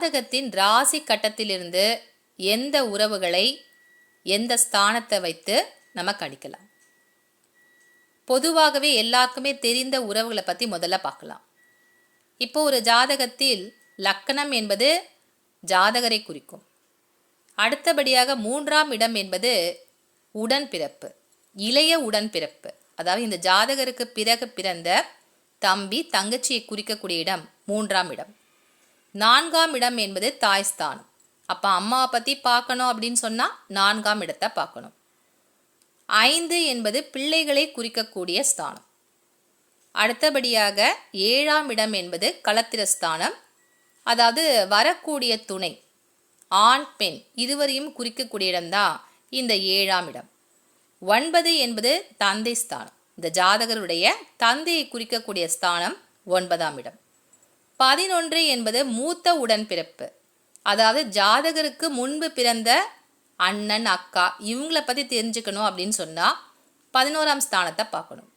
ஜாதகத்தின் ராசி கட்டத்திலிருந்து எந்த உறவுகளை எந்த ஸ்தானத்தை வைத்து நம்ம கணிக்கலாம்? பொதுவாகவே எல்லாருக்குமே தெரிந்த உறவுகளை பற்றி முதல்ல பார்க்கலாம். இப்போ ஒரு ஜாதகத்தில் லக்கணம் என்பது ஜாதகரை குறிக்கும். அடுத்தபடியாக மூன்றாம் இடம் என்பது உடன்பிறப்பு இளைய உடன்பிறப்பு அதாவது இந்த ஜாதகருக்கு பிறகு பிறந்த தம்பி தங்கச்சியை குறிக்கக்கூடிய இடம் மூன்றாம் இடம். நான்காம் இடம் என்பது தாய்ஸ்தானம் அப்போ அம்மாவை பற்றி பார்க்கணும் அப்படின்னு சொன்னால் நான்காம் இடத்தை பார்க்கணும். ஐந்து என்பது பிள்ளைகளை குறிக்கக்கூடிய ஸ்தானம். அடுத்தபடியாக ஏழாம் இடம் என்பது களத்திரஸ்தானம் அதாவது வரக்கூடிய துணை ஆண் பெண் இருவரையும் குறிக்கக்கூடிய இடம்தான் இந்த ஏழாம் இடம். ஒன்பது என்பது தந்தை ஸ்தானம். இந்த ஜாதகருடைய தந்தையை குறிக்கக்கூடிய ஸ்தானம் ஒன்பதாம் இடம். பதினொன்று என்பது மூத்த உடன்பிறப்பு. அதாவது ஜாதகருக்கு முன்பு பிறந்த அண்ணன் அக்கா இவங்கள பற்றி தெரிஞ்சுக்கணும் அப்படின்னு சொன்னால் பதினோராம் ஸ்தானத்தை பார்க்கணும்.